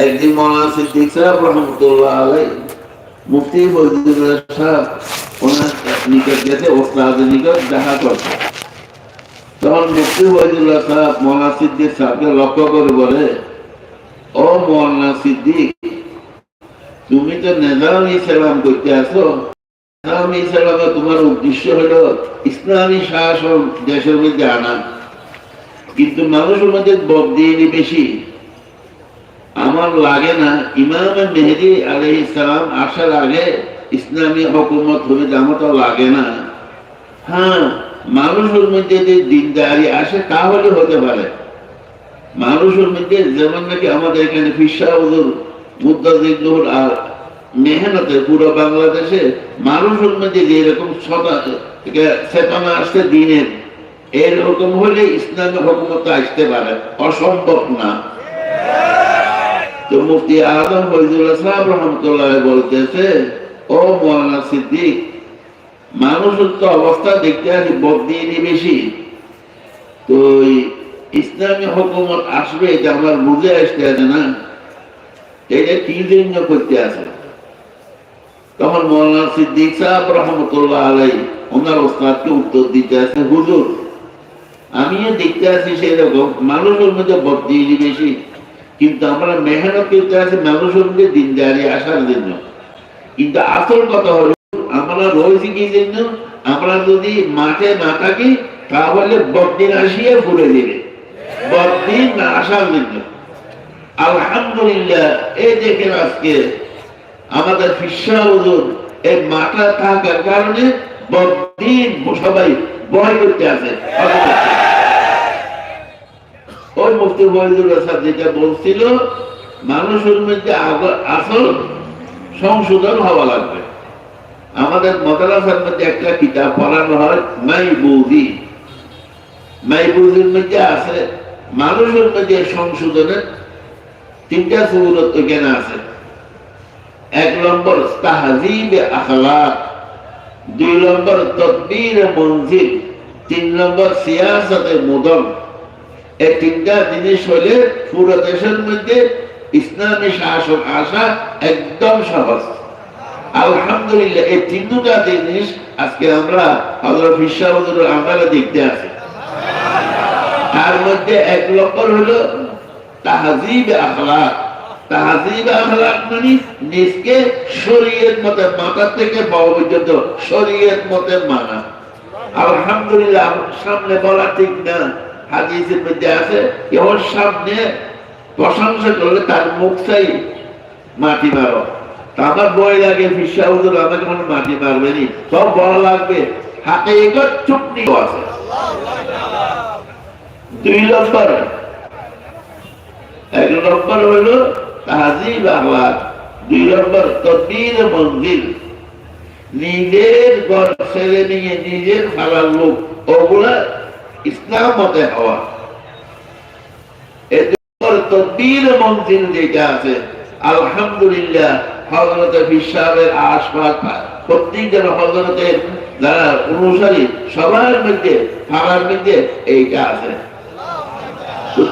একদিন মৌলানা সিদ্দিক সাহেব রহমতুল্লাহ আলাই মুফতি সাহেব ওনার নিকট নিকট দেখা করছে তখন মুফতি সাহেব সিদ্দিক সাহেবকে লক্ষ্য করে বলে, ও সিদ্দিক, তুমি তো নেজামি সালাম করতে আসো। নেজামি সালামে তোমার উদ্দেশ্য হলো ইসলামী শাসন দেশের মধ্যে আনা। কিন্তু মানুষের মধ্যে বদিনী বেশি। আমার লাগে না, ইমাম মেহেদি আলহ ইসলাম আসার আগে ইসলামী হকুমত হবে তো লাগে না। হ্যাঁ মানুষের মধ্যে যে দিনদারি আসে, তাহলে হতে পারে। মানুষের মধ্যে যেমন নাকি আমাদের এখানে ফিসা হুজুর মুদাজিদুর আর মেহনতে পুরো বাংলাদেশে মানুষের মধ্যে যে এরকম সদা চেতনা আসছে দিনের, এরকম হলে ইসলামী হকুমত আসতে পারে। অসম্ভব না। তো মুফতি আজম ফৈজুল্লাহ সাহেব রহমতুল্লাহ বলতেছে, ও মৌলানা সিদ্দিক, মানুষের তো অবস্থা দেখতে আছি বদিনী বেশি। তো ইসলামী হুকুমত আসবে এটা আমার বুঝে আসতে আছে না। এটা কি জন্য করতে আছে তখন মৌলানা সিদ্দিক সাহেব রহমতুল্লাহ আলাই ওনার ওস্তাদকে উত্তর দিতে আছে হুজুর, আমিও দেখতে আছি সেরকম, মানুষের মধ্যে বদিনী বেশি। কিন্তু আমরা মেহনত করতে আছি মধ্যে দিনদারি আসার জন্য। কিন্তু আসল কথা হলো, আমরা রয়েছি কি জন্য? আমরা যদি মাঠে না থাকি, তাহলে বদিন আসিয়ে ঘুরে দেবে। বদিন আসার জন্য। আলহামদুলিল্লাহ, এই দেখেন আজকে আমাদের ফিসা ওজন এই মাঠা থাকার কারণে বদিন সবাই ভয় করতে আছে। ওই মুফতি মহিদুল যেটা বলছিল, মানুষের মধ্যে আসল সংশোধন হওয়া লাগবে। আমাদের মদারাসার মধ্যে একটা কিতাব পড়ানো হয় মাই বৌদি মাই বৌদির মধ্যে আছে, মানুষের মধ্যে সংশোধনের তিনটা সুরত এখানে আছে। এক নম্বর, তাহাজিব আখলাক। দুই নম্বর তদবির মঞ্জিল তিন নম্বর সিয়াসতে মুদন জিনিস হলে পুরো দেশের মধ্যে ইসলামী আসা একদম সহজ। আলহামদুলিল্লাহ, এই তিনটা জিনিস আজকে আমরা হজরত আমরা দেখতে আছি। তার মধ্যে এক তাহাজিব তাহাজিব মানে নিজকে শরীয়ত মতে মাথা থেকে পাওয়া পর্যন্ত শরীয়ত মতে মানা। আলহামদুলিল্লাহ, সামনে বলা ঠিক না। হাদিসের মধ্যে আছে ওর সামনে প্রশংসা করলে তার মুখ চাই মাটি মারো। আমার বই লাগে ফিসা হুজুর আমাকে কোনো মাটি মারবে নি। সব বলা লাগবে, হাতে এগো চুপনি আছে দুই নম্বর। এক নম্বর হলো তাহাজিব আহ্লাদ দুই নম্বর, তদ্বির মন্দির নিজের ঘর ছেড়ে নিয়ে নিজের খালার লোক ওগুলা ইসলাম মতে হওয়া এরপর তদ্বির মন্দির যেটা আছে, আলহামদুলিল্লাহ হজরত বিশ্বাসের আশপাশ প্রত্যেকজন হজরতের যারা অনুসারী, সবার মধ্যে খাবার মধ্যে এইটা আছে।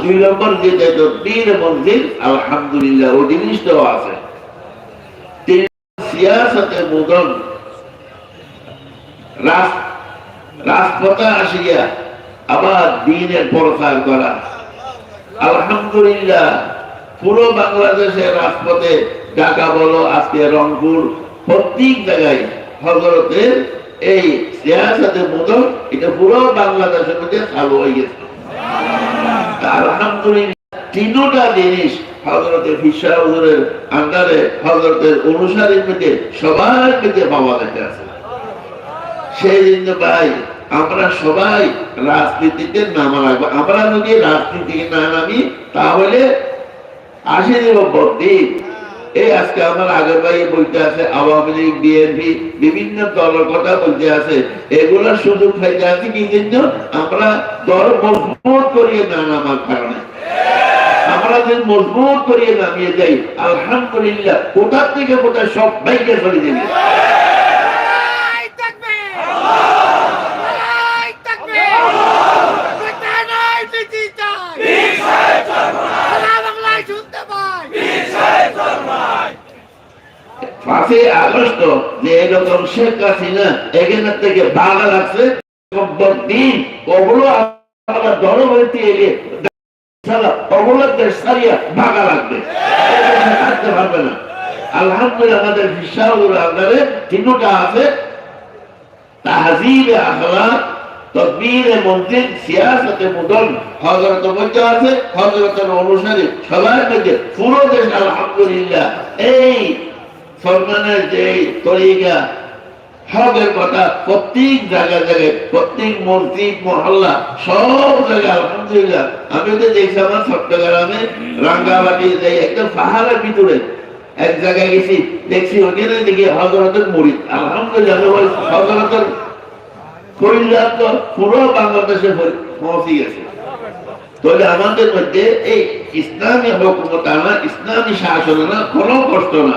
দুই নম্বর যেটা তদ্বির মন্দির আলহামদুলিল্লাহ, ও জিনিসটাও আছে। তিন সিয়াসতে মুদন রাজপথে আসিয়া আবার দিনের প্রচার করা। আলহামদুলিল্লাহ, পুরো বাংলাদেশের রাজপথে ঢাকা বলো, আজকে রংপুর, প্রত্যেক জায়গায় হজরতের এই সিয়াসাতের মতন এটা পুরো বাংলাদেশের মধ্যে চালু হয়ে গেছে। আলহামদুলিল্লাহ, তিনটা জিনিস হজরতের ফিসা হুজুরের আন্ডারে হজরতের অনুসারীর মধ্যে সবার মধ্যে পাওয়া আছে। সেই জন্য ভাই আমরা সবাই রাজনীতিতে নামা রাখব আমরা যদি রাজনীতিকে না নামি, তাহলে আসে দেব এই আজকে আমার আগের ভাই বলতে আছে, আওয়ামী লীগ, বিএনপি, বিভিন্ন দলের কথা বলতে আছে। এগুলোর সুযোগ ফাইতে আছে কি জন্য? আমরা দল মজবুত করিয়ে না নামার কারণে। আমরা যদি মজবুত করিয়ে নামিয়ে যাই আলহামদুলিল্লাহ কোথার থেকে কোথায় সব বাইকে চলে যাবে নারাই তাকবীর! নারাই তাকবীর! বেটা নাই বিধি চাই! সারা বাংলায় শুনতে পাই! পাঁচই আগস্ট যে এরকম শেখ হাসিনা এখানে থেকে ভাগা লাগছে দিন, ওগুলো লাগবে থাকতে পারবে না। আলহামদুলিল্লাহ আমাদের তিনটা আছে। মসজিদ সিয়াসতে মুদন হজরত মধ্যে আছে হজরতের অনুসারী সবার মধ্যে পুরো দেশ আলহামদুলিল্লাহ। এই সলমানের যে তরিকা, হকের কথা প্রত্যেক জায়গায় জায়গায়, প্রত্যেক মসজিদ, মহল্লা, সব জায়গায় আলহামদুলিল্লাহ। আমি তো দেখছি আমার চট্টগ্রামে রাঙ্গাবাটি যাই একদম পাহাড়ের ভিতরে, এক জায়গায় গেছি, দেখছি ওখানে দেখি হজরতের মুড়ি। আলহামদুলিল্লাহ হজরতের পরিবার তো পুরো বাংলাদেশে পৌঁছে গেছে। তাহলে আমাদের মধ্যে এই ইসলামী হকুমত আনা, ইসলামী শাসন আনা কোনো কষ্ট না।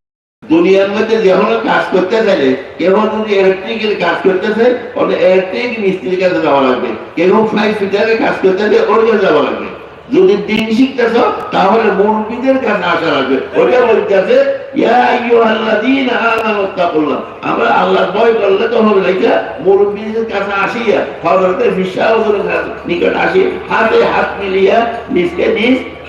দুনিয়ার মধ্যে যখন কাজ করতে চাইলে কেউ যদি ইলেকট্রিকের কাজ করতেছে ওটা ইলেকট্রিক মিস্ত্রির কাছে যাওয়া লাগবে। কেউ ফাইভ ফিটারের কাজ করতে চাইলে ওর কাছে যাওয়া লাগবে। যদি দিন শিখতেছ, তাহলে মুরব্বীদের কাছে আসা লাগবে। ওটা বলতেছে কাছে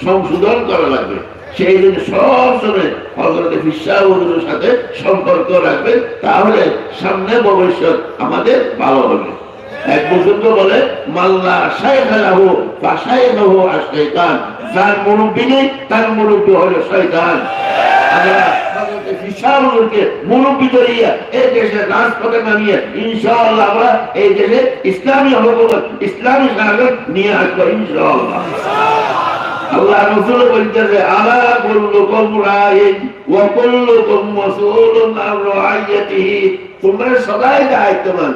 সংশোধন করা লাগবে। সেই জন্য সব সময় হজরত বিশ্বাসের সাথে সম্পর্ক রাখবে তাহলে সামনে ভবিষ্যৎ আমাদের ভালো হবে। এক বুজুর্গ বলে, মাল্লা যার মুরব্বি নেই, তার মুরব্বি হলো ইসলামী হুকুমত ইসলামী শাসন নিয়ে আসব ইনশাআল্লাহ। আল্লাহ রসুল বলতেছে আলা কুল্লুকুম রাইন ওয়া কুল্লুকুম মাসউলুন আন রাইয়াতিহি। তোমরা সবাই দায়িত্ববান।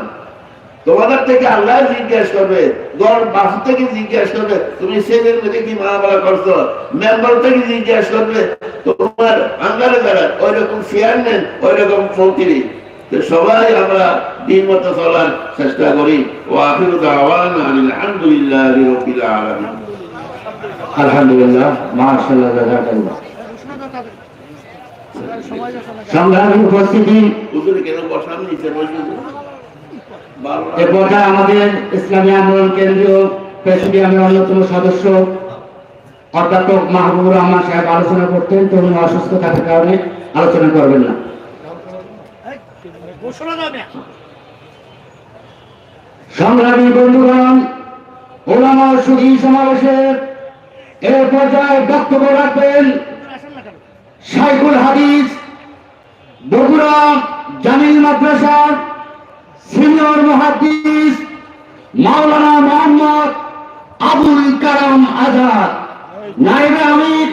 তোমাদের থেকে আল্লাহ জিজ্ঞেস করবে দর বাস থেকে জিজ্ঞেস করবে, তুমি ছেলের মেয়েকে কি মা করছ? মেম্বার থেকে জিজ্ঞেস করবে, তোমার আঙ্গারে যারা ওই রকম ফেয়ার নেন ওই রকম মন্ত্রী সবাই আমরা দিন মতো চলার চেষ্টা করি। ও আখির দাওয়ান আলহামদুলিল্লাহ রবিল আলামিন। আলহামদুলিল্লাহ, মাশাআল্লাহ জাযাকাল্লাহ সংগ্রামী উপস্থিতি হুজুর কেন বসান নিচে বসে এ পর্যায়ে আমাদের ইসলামী আন্দোলন কেন্দ্রীয় প্রেসিডিয়ামের অন্যতম সদস্য অধ্যাপক মাহবুবুর রহমান সাহেব আলোচনা করতেন। তো উনি অসুস্থ থাকার কারণে আলোচনা করবেন না। সংগ্রামী বন্ধুগণ ওলামা সুখী সমাবেশের এ পর্যায়ে বক্তব্য রাখবেন শাইখুল হাদিস, বগুড়া জামিল মাদ্রাসার সিনিয়র মুহাদ্দিস মাওলানা মোহাম্মদ আবুল কালাম আজাদ নাইবে আমির,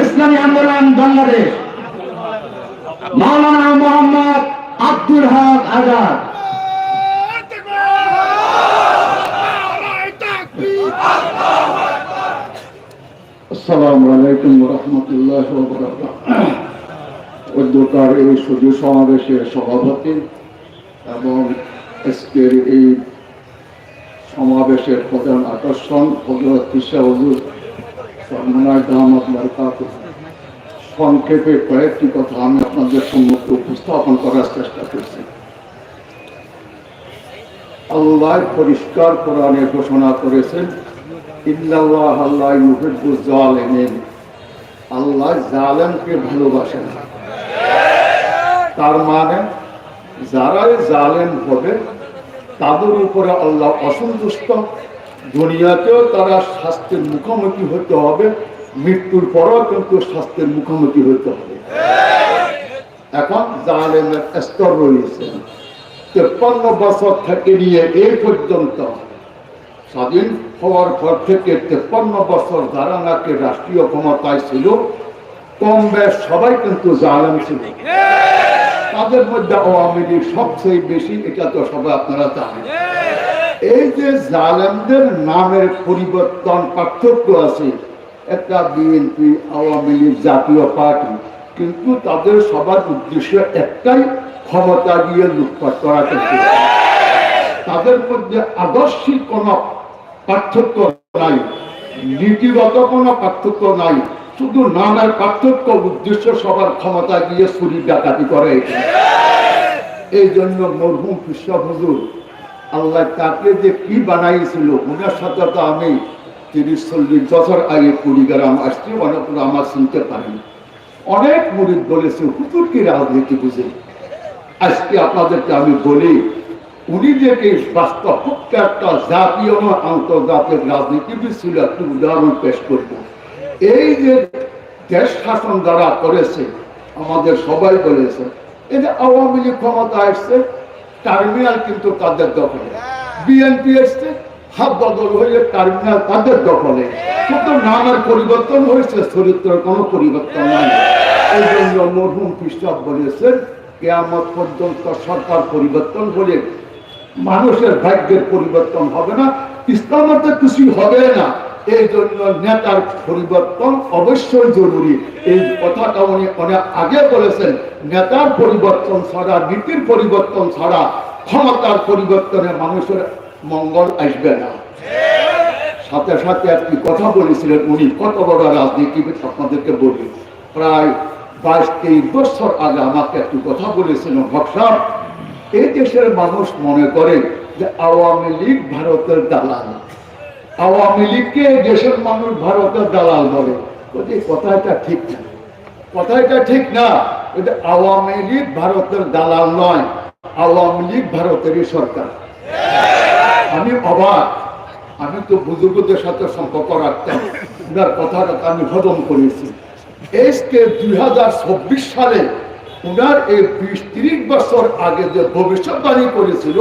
ইসলামী আন্দোলন বাংলাদেশ। মাওলানা মোহাম্মদ আব্দুল হক আজাদ। আসসালামু আলাইকুম রহমতুল্লাহ উদ্যোক্তার এই সুদী সমাবেশের সভাপতি এবং আজকের এই সমাবেশের প্রধান আকর্ষণ হজরত তিসা হজুর সর্বনায় দামাত বারকাত সংক্ষেপে কয়েকটি কথা আমি আপনাদের সম্মুখে উপস্থাপন করার চেষ্টা করছি। আল্লাহ পরিষ্কার কোরআনে ঘোষণা করেছেন ইল্লাল্লাহ, আল্লাহ মুহিব্বুজ জালিমিন আল্লাহ জালেমকে ভালোবাসেন। না তার মানে যারাই জালেম হবে, তাদের উপরে আল্লাহ অসন্তুষ্ট। দুনিয়াতেও তারা শাস্তির মুখোমুখি হতে হবে, মৃত্যুর পরও কিন্তু শাস্তির মুখোমুখি হতে হবে। এখন জালেমের স্তর রয়েছে। তেপ্পান্ন বছর থেকে নিয়ে এই পর্যন্ত স্বাধীন হওয়ার পর থেকে তেপ্পান্ন বছর যারা নাকি রাষ্ট্রীয় ক্ষমতায় ছিল, কম বেশ সবাই কিন্তু জালেম ছিল। তাদের মধ্যে আওয়ামী লীগ সবচেয়ে বেশি, এটা তো সবাই আপনারা জানেন। এই যে জালেমদের নামের পরিবর্তন পার্থক্য আছে, একটা বিএনপি, আওয়ামী লীগ, জাতীয় পার্টি, কিন্তু তাদের সবার উদ্দেশ্য একটাই, ক্ষমতা দিয়ে লুটপাট করা তাদের মধ্যে আদর্শিক কোনো পার্থক্য নাই। নীতিগত কোনো পার্থক্য নাই। শুধু নামের পার্থক্য উদ্দেশ্য সবার ক্ষমতা দিয়ে চুরি ডাকাতি করে। এই জন্য মরহুম কৃষ্ণ আল্লাহ তাকে যে কি বানাইছিল, ওনার সাথে তো আমি তিরিশ, চল্লিশ বছর আগে কুড়িগ্রাম আসছি অনেক আমার শুনতে পারিনি। অনেক মুরিদ বলেছে, হুজুর কি রাজনীতি বুঝে? আজকে আপনাদেরকে আমি বলি উনি যে কি বাস্তব একটা জাতীয় আন্তর্জাতিক রাজনীতিবিদ ছিল, একটি উদাহরণ পেশ করব। এই যে দেশ শাসন করেছে, আমাদের সবাই বলেছে, এই যে আওয়ামী লীগ ক্ষমতা টার্মিনাল কিন্তু তাদের দখলে। বিএনপি এসছে, হাত বদল হয়ে টার্মিনাল তাদের দখলে। শুধু নামের পরিবর্তন হয়েছে, চরিত্রের কোনো পরিবর্তন নাই। এই জন্য মরহুম খ্রিস্টাব বলেছেন, কেয়ামত পর্যন্ত সরকার পরিবর্তন হলে মানুষের ভাগ্যের পরিবর্তন হবে না ইসলামের তো কিছুই হবে না। এই জন্য নেতার পরিবর্তন অবশ্যই জরুরি। এই কথাটা উনি অনেক আগে বলেছেন, নেতার পরিবর্তন ছাড়া, নীতির পরিবর্তন ছাড়া ক্ষমতার পরিবর্তনে মানুষের মঙ্গল আসবে না। সাথে সাথে একটি কথা বলেছিলেন উনি, কত বড় রাজনীতিবিদ আপনাদেরকে বলি। প্রায় বাইশ তেইশ বছর আগে আমাকে একটি কথা বলেছিলেন ভকসার এই দেশের মানুষ মনে করে যে আওয়ামী লীগ ভারতের দালাল। আওয়ামী লীগকে দেশের মানুষ ভারতের দালাল বলে। বলছি কথাটা ঠিক না। কথাটা ঠিক না। এটা আওয়ামী লীগ ভারতের দালাল নয়। আওয়ামী লীগ ভারতেরই সরকার। আমি অবাক। আমি তো বুজুর্গদের সাথে সম্পর্ক রাখতাম। কথাটা আমি হজম করেছি। এসকে দুই হাজার চব্বিশ সালে ওনার এই বিশ তিরিশ বছর আগে যে ভবিষ্যৎবাণী করেছিল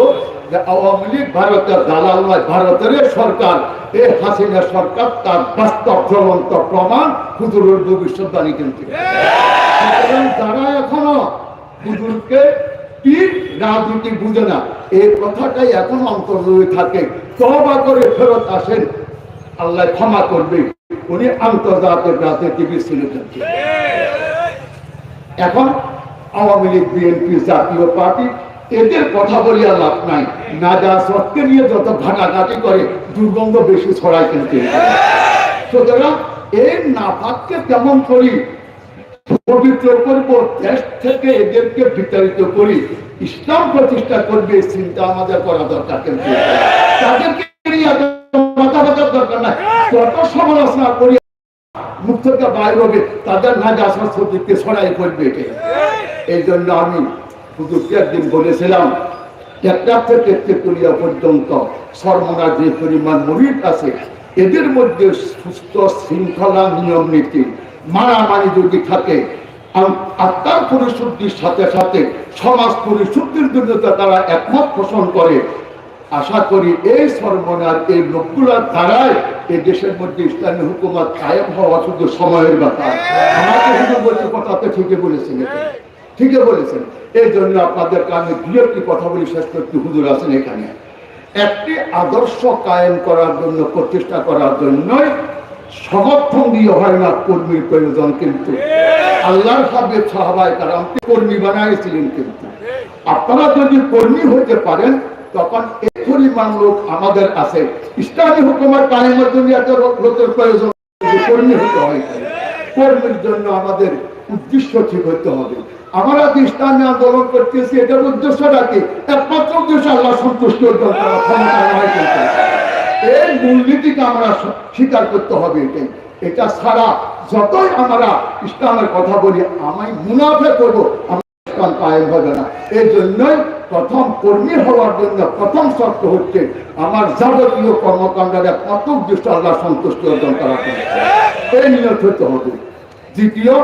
যে আওয়ামী লীগ ভারতের দালাল নয়, ভারতের সরকার, এই হাসিনা সরকার তার বাস্তব জ্বলন্ত প্রমাণ হুজুরের ভবিষ্যৎবাণী কিন্তু যারা এখনও হুজুরকে রাজনীতি বুঝে না, এই কথাটাই এখন অন্তর্জয়ে থাকে তবা করে ফেরত আসেন, আল্লাহ ক্ষমা করবে, উনি আন্তর্জাতিক রাজনীতিবিদ ছিলেন। এখন আওয়ামী লীগ, বিএনপি, জাতীয় পার্টি, এদের কথা বলি আর লাভ নাই। না যা সত্যকে নিয়ে যত ঘাটাঘাটি করে, দুর্গন্ধ বেশি ছড়ায় কিন্তু সুতরাং এই নাপাককে কেমন করি, পবিত্র করব, দেশ থেকে এদেরকে বিতাড়িত করি। ইসলাম প্রতিষ্ঠা করবে চিন্তা আমাদের করা দরকার কিন্তু তাদেরকে নিয়ে মাথা দরকার নাই। যত সমালোচনা করি মুখ থেকে বাইর হবে তাদের না যা সংস্কৃতিকে ছড়াই করবে এই জন্য আমি একদিন বলেছিলাম থেকে তেতুলিয়া পর্যন্ত যে পরিমাণ আছে, এদের মধ্যে সুস্থ শৃঙ্খলা নিয়ম নীতি, মারামারি যদি থাকে আত্মার পরিশুদ্ধির সাথে সাথে সমাজ পরিশুদ্ধির জন্য তারা একমত পোষণ করে আশা করি এই সর্বনার এই লোকগুলোর দ্বারাই এই দেশের মধ্যে ইসলামী হুকুমত কায়েম হওয়া শুধু সময়ের ব্যাপার। আমাকে ঠিকই বলেছেন ঠিকই বলেছেন। এই জন্য আপনাদেরকে আমি দু একটি কথা বলি, শেষ করতে হুজুর আছেন এখানে। একটি আদর্শ কায়েম করার জন্য, প্রতিষ্ঠা করার জন্যই সমর্থন দিয়ে হয় না কর্মীর প্রয়োজন কিন্তু। আল্লাহর সাথে সাহাবাই কারাম কর্মী বানাইছিলেন কিন্তু। আপনারা যদি কর্মী হতে পারেন তখন এই পরিমাণ লোক আমাদের আছে। ইসলামী হুকুমার কায়েমের এত লোকের প্রয়োজন কর্মী হতে হয়, কর্মীর জন্য আমাদের উদ্দেশ্য ঠিক হতে হবে। আমরা যে ইসলামী আন্দোলন করতেছি, এটার উদ্দেশ্যটা কি? একমাত্র উদ্দেশ্য আল্লাহ সন্তুষ্ট এই মূলনীতিকে আমরা স্বীকার করতে হবে এটাই। এটা ছাড়া যতই আমরা ইসলামের কথা বলি, আমি মুনাফে করব ইসলাম কায়েম হবে না। এই জন্যই প্রথম কর্মী হওয়ার জন্য প্রথম শর্ত হচ্ছে আমার যাবতীয় কর্মকাণ্ডের একমাত্র উদ্দেশ্য আল্লাহ সন্তুষ্টি অর্জন করা এই নিয়ত হতে হবে। দ্বিতীয়,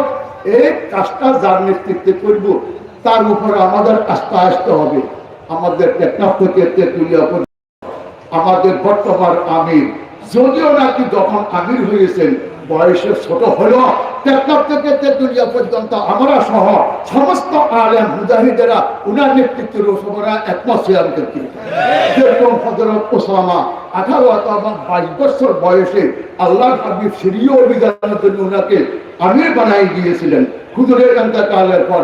এই কাজটা যার নেতৃত্বে করব, তার উপরে আমাদের আস্থা আসতে হবে। আমাদের টেকনাফ থেকে তেতুলিয়া আমাদের বর্তমান আমির, যদিও নাকি যখন আমির হয়েছেন বয়সে ছোট হলো থেকে পর্যন্ত আমরা সহ সমস্ত মুজাহিদেরা, উনার নেতৃত্বে যেরকম হজরত ওসামা আঠারো অথবা বাইশ বছর বয়সে আল্লাহ হাবিব সিরিয় অভিযানের জন্য উনাকে আমির বানাই দিয়েছিলেন। খুদুরের কালের পর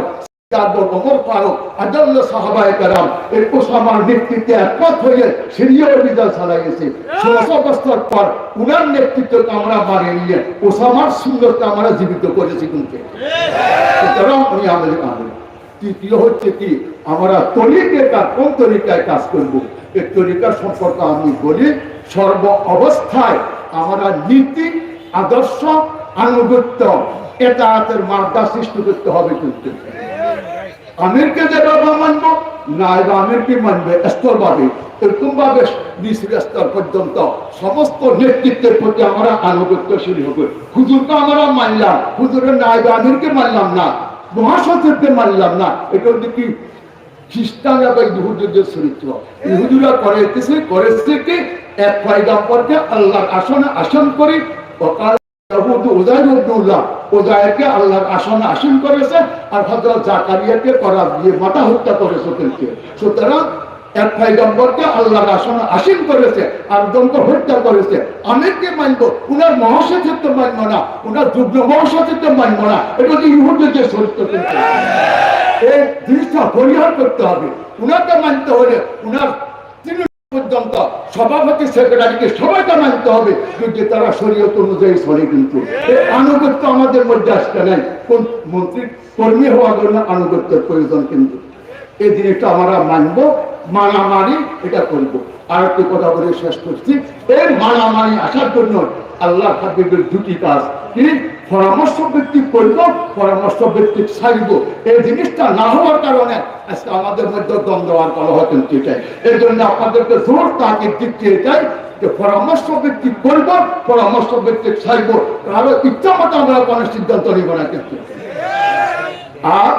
আমরা জীবিত করেছি তৃতীয় হচ্ছে কি, আমরা কাজ, কোন তরিকায় কাজ করব? এই তরিকা সম্পর্কে আমি বলি, সর্ব অবস্থায় আমরা নীতি, আদর্শ, আনুগত্য এটা মার্গা সৃষ্টি করতে হবে কিন্তু। আমিরকে যেভাবে মানবো, না এবার আমিরকে মানবে স্তরভাবে এরকম ভাবে স্তর পর্যন্ত সমস্ত নেতৃত্বের প্রতি আমরা আনুগত্যশীল হবে। হুজুরকে আমরা মানলাম হুজুরের নাইবে আমিরকে মানলাম না, মহাসচিবকে মানলাম না। এটা হচ্ছে কি? খ্রিস্টান এবং ইহুদিদের চরিত্র। ইহুদিরা করেছে করেছে কি? এক পয়গাম্বরকে আল্লাহর আসনে আসন করি উজাইর ইবনুল্লাহ আল্লাহর আসনে আসীন করেছে আর হযরত জাকারিয়াকে করার দিয়ে মাথা হত্যা করেছে কিন্তু সুতরাং এক পয়গম্বরকে আল্লাহর আসনে আসীন করেছে আর জনকে হত্যা করেছে। আমিরকে মানব, উনার মহাসচিত্ব মানব না, উনার যুগ্ম মহাসচিত্ব মানব না। এটা হচ্ছে ইহুদিদের চরিত্র এই জিনিসটা পরিহার করতে হবে। উনাকে মানতে হলে উনার পর্যন্ত সভাপতি সেক্রেটারিকে সবাইকে মানতে হবে তারা শরীয়ত অনুযায়ী চলে কিন্তু। আনুগত্য আমাদের মধ্যে আসতে কোন কর্মী হওয়ার জন্য আনুগত্যের প্রয়োজন কিন্তু। এই জিনিসটা আমরা মানব মানামারি এটা করব। আর একটি কথা বলে শেষ করছি। এই মানামারি আসার জন্য আল্লাহ হাবিবের দুটি কাজ। কি? পরামর্শ ভিত্তিক করব, পরামর্শ ভিত্তিক ছাড়ব। এই জিনিসটা না হওয়ার কারণে আজকে আমাদের মধ্যে দ্বন্দ্ব আর কলহ কিন্তু এটাই এই জন্য আপনাদেরকে জোর তাকে দিকটি এটাই যে পরামর্শ ভিত্তিক করব, পরামর্শ ভিত্তিক ছাড়ব। কারও ইচ্ছা মতো আমরা কোনো সিদ্ধান্ত নিব না কিন্তু। আর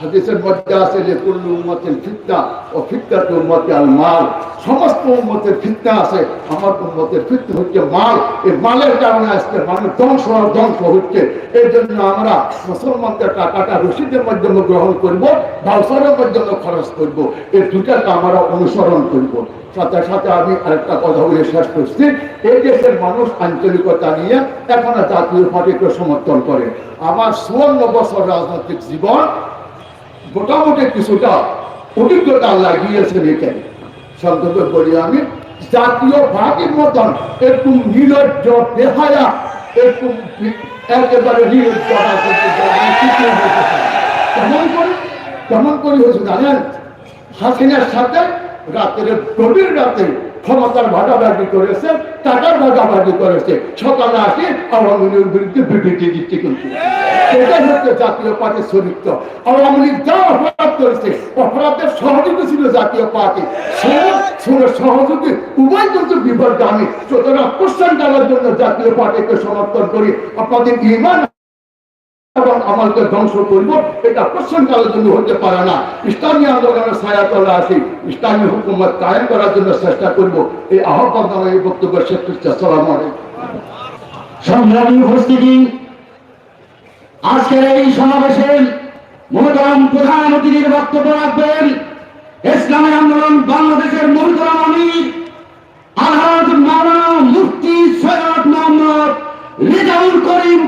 হাদিসের মধ্যে আছে যে কুল্লু উম্মতের ফিতনা ও ফিতনাতে উম্মতে আল মাল। সমস্ত উম্মতের ফিতনা আছে। আমার উম্মতের ফিতনা হচ্ছে মাল। এই মালের কারণে আজকে মানুষ ধ্বংস ধ্বংস হচ্ছে। এই জন্য আমরা মুসলমানদের টাকাটা রসিদের মাধ্যমে গ্রহণ করব ব্যবসারের মাধ্যমে খরচ করব। এই দুটাকে আমরা অনুসরণ করব। সাথে সাথে আমি আরেকটা কথা বলে শেষ করছি। এই দেশের মানুষ আঞ্চলিকতা নিয়ে এখনও জাতীয় পার্টিকে সমর্থন করে। আমার চুয়ান্ন বছর রাজনৈতিক জীবন মোটামুটি কিছুটা অভিজ্ঞতা লাগিয়েছেন এখানে। সংক্ষেপে বলি আমি, জাতীয় ভাগের মতন এরকম নির্লজ্জ বেহায়া, এরকম একেবারে চাই। কেমন করে? কেমন করে হয়েছে জানেন? হাসিনার সাথে রাতের গভীর রাতে ক্ষমতার ভাগাভাগি করেছে, টাকার ভাগাভাগি করেছে। সকালে আসে, আওয়ামী লীগের বিরুদ্ধে বিবৃতি দিচ্ছে কিন্তু। এটাই হচ্ছে জাতীয় পার্টির চরিত্র। আওয়ামী লীগ যা অপরাধ করেছে, অপরাধের সহযোগী ছিল জাতীয় পার্টি। সহযোগী, উভয় কিন্তু বিপদগামী সুতরাং কোশ্চেন ডালার জন্য জাতীয় পার্টিকে সমর্থন করি। আপনাদের ইমান এবং ধ্বংস করব, এটা প্রশ্নকালের জন্য হতে পারে না। ইসলামী আন্দোলনের আসি ইসলামী হুকুমত কায়েম করার জন্য চেষ্টা করব। এই আহ্বান দ্বারা এই শেষ করছি। আলাইকুম। সংগ্রামী উপস্থিতি, আজকের এই সমাবেশে মহতরম প্রধান অতিথির বক্তব্য রাখবেন। ইসলামী আন্দোলন বাংলাদেশের মহতরম আমির আলহাজ মাওলানা মুফতি সৈয়দ মোহাম্মদ রিজাউল করিম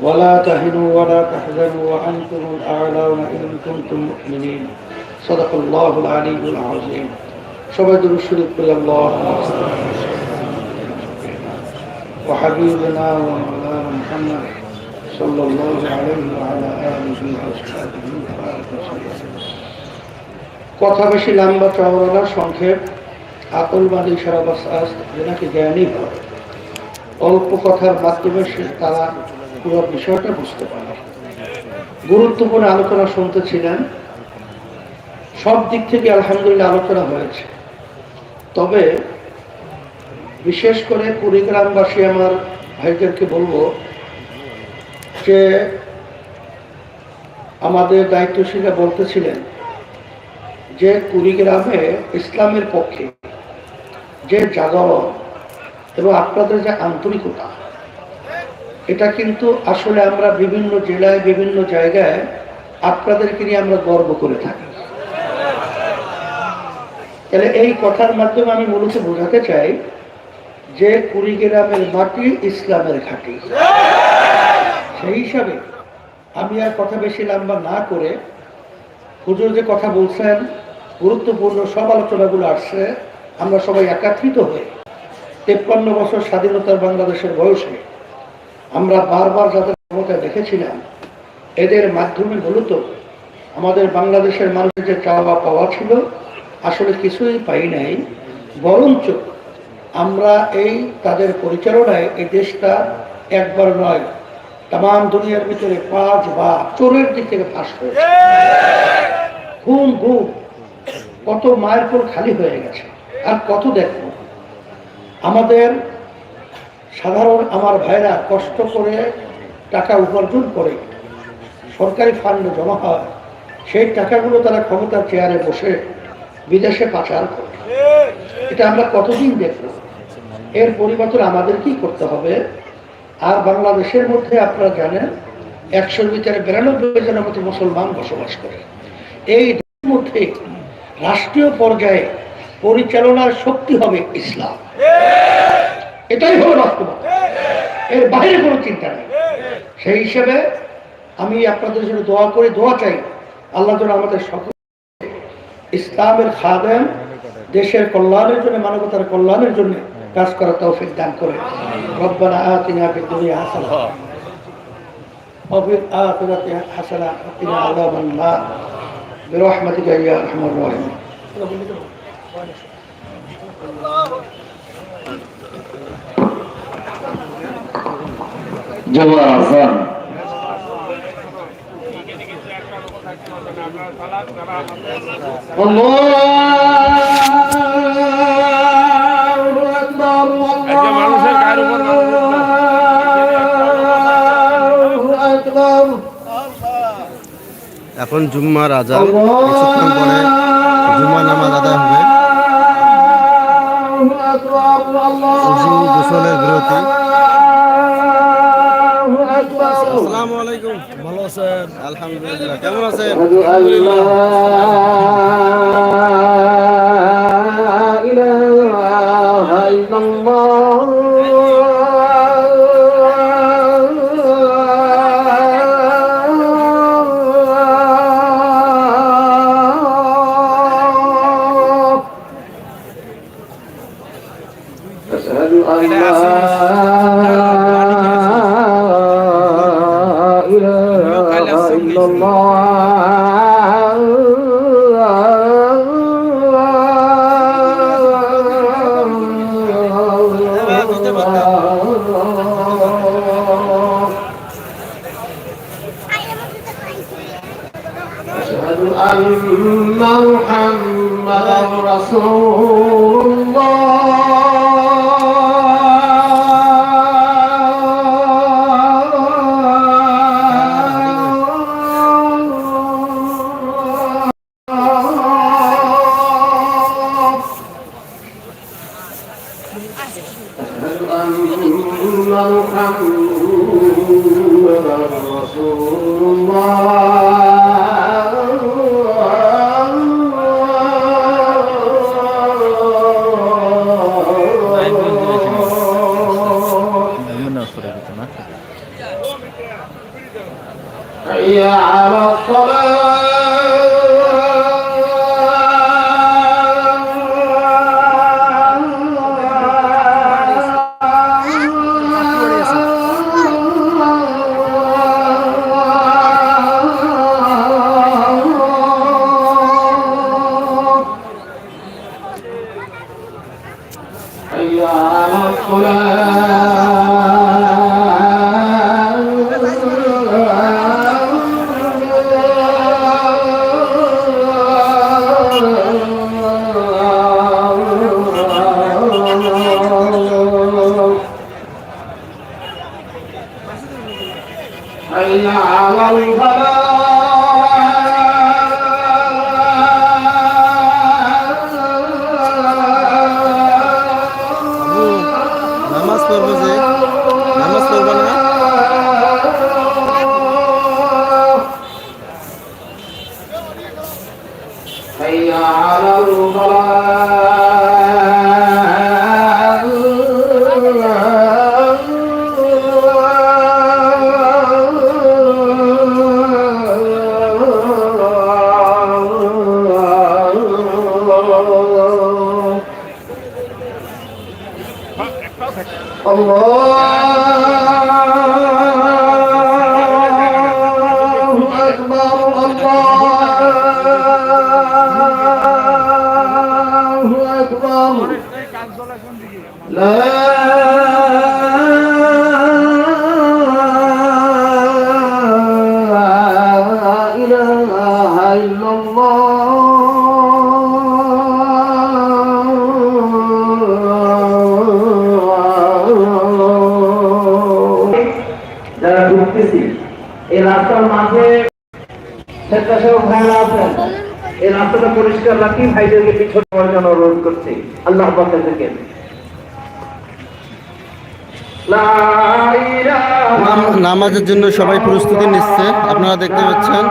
ولا تهنوا ولا تحزنوا وأنتم الأعلون إن كنتم مؤمنين صدق الله العلي العظيم شبد الشرك الله وحبيبنا ومولانا محمد صلى الله عليه وعلى آله وصحبه وسلم কথা বেশি লম্বা চওড়া না সংক্ষেপ আকলবাদী সারা বাস যে নাকি জ্ঞানী হয় অল্প কথার মাধ্যমে সে তারা পুরো বিষয়টা বুঝতে পারে গুরুত্বপূর্ণ আলোচনা শুনতেছিলেন সব দিক থেকে আলহামদুলিল্লাহ আলোচনা হয়েছে। তবে বিশেষ করে কুড়িগ্রামবাসী আমার ভাইদেরকে বলব যে আমাদের দায়িত্বশীলা বলতেছিলেন যে কুড়িগ্রামে ইসলামের পক্ষে যে জাগরণ এবং আপনাদের যে আন্তরিকতা এটা কিন্তু আসলে আমরা বিভিন্ন জেলায়, বিভিন্ন জায়গায় আপনাদেরকে নিয়ে আমরা গর্ব করে থাকি। তাহলে এই কথার মাধ্যমে আমি মূলত বোঝাতে চাই যে কুড়িগ্রামের মাটি ইসলামের ঘাঁটি। সেই হিসাবে আমি আর কথা বেশি লম্বা না করে হুজুর যে কথা বলছেন, গুরুত্বপূর্ণ সব আলোচনাগুলো আসছে, আমরা সবাই একাত্রিত হয়ে তেপ্পান্ন বছর স্বাধীনতার বাংলাদেশের বয়সে আমরা বারবার যাদের ক্ষমতায় দেখেছিলাম, এদের মাধ্যমে মূলত আমাদের বাংলাদেশের মানুষের যে চাওয়া পাওয়া ছিল, আসলে কিছুই পাই নাই। বরঞ্চ আমরা এই তাদের পরিচালনায় এই দেশটা একবার নয় তাম দুনিয়ার ভিতরে পাঁচ বা চোরের দিক থেকে ফাঁস হয়েছে। খুন গুম কত মায়ের পর খালি হয়ে গেছে। আর কত দেখব? আমাদের সাধারণ আমার ভাইরা কষ্ট করে টাকা উপার্জন করে, সরকারি ফান্ডে জমা হয়, সেই টাকাগুলো তারা ক্ষমতার চেয়ারে বসে বিদেশে পাচার করে। এটা আমরা কতদিন দেখব? এর পরিবর্তন আমাদের কি করতে হবে? আর বাংলাদেশের মধ্যে আপনারা জানেন একশোর ভিতরে বিরানব্বই জনের মতো মুসলমান বসবাস করে। এই মধ্যে রাষ্ট্রীয় পর্যায়ে পরিচালনার শক্তি হবে ইসলাম। এটাই হলো বাস্তবতা এর বাইরে কোনো চিন্তা নেই সেই হিসেবে আমি আপনাদের জন্য দোয়া করে দোয়া চাই আল্লাহ যেন আমাদের সকল ইসলামের খাদেম দেশের কল্যাণের জন্য মানবতার কল্যাণের জন্য কাজ করার তৌফিক দান করে রব্বানা আতিনা ফিদ দুনিয়া হাসানা وفي الآخرة حسنة وقنا عذاب النار برحمتك يا أرحم الراحمين মানুষের গায়ের উপর আল্লাহু আকবার। এখন কিছুক্ষণ পরে জুম্মা নামাজ আদায় হবে। গোসলের বিরতি। ভালো আছেন? আলহামদুলিল্লাহ কেমন আছেন? أن محمدا رسول أنعم الخلاق الله أكبر الله أكبر لا রাখি ভাইদেরকে পিছনে পড়ার জন্য অনুরোধ করছি। আল্লাহ থেকে নামাজের জন্য সবাই প্রস্তুতি নিচ্ছে। আপনারা দেখতে পাচ্ছেন।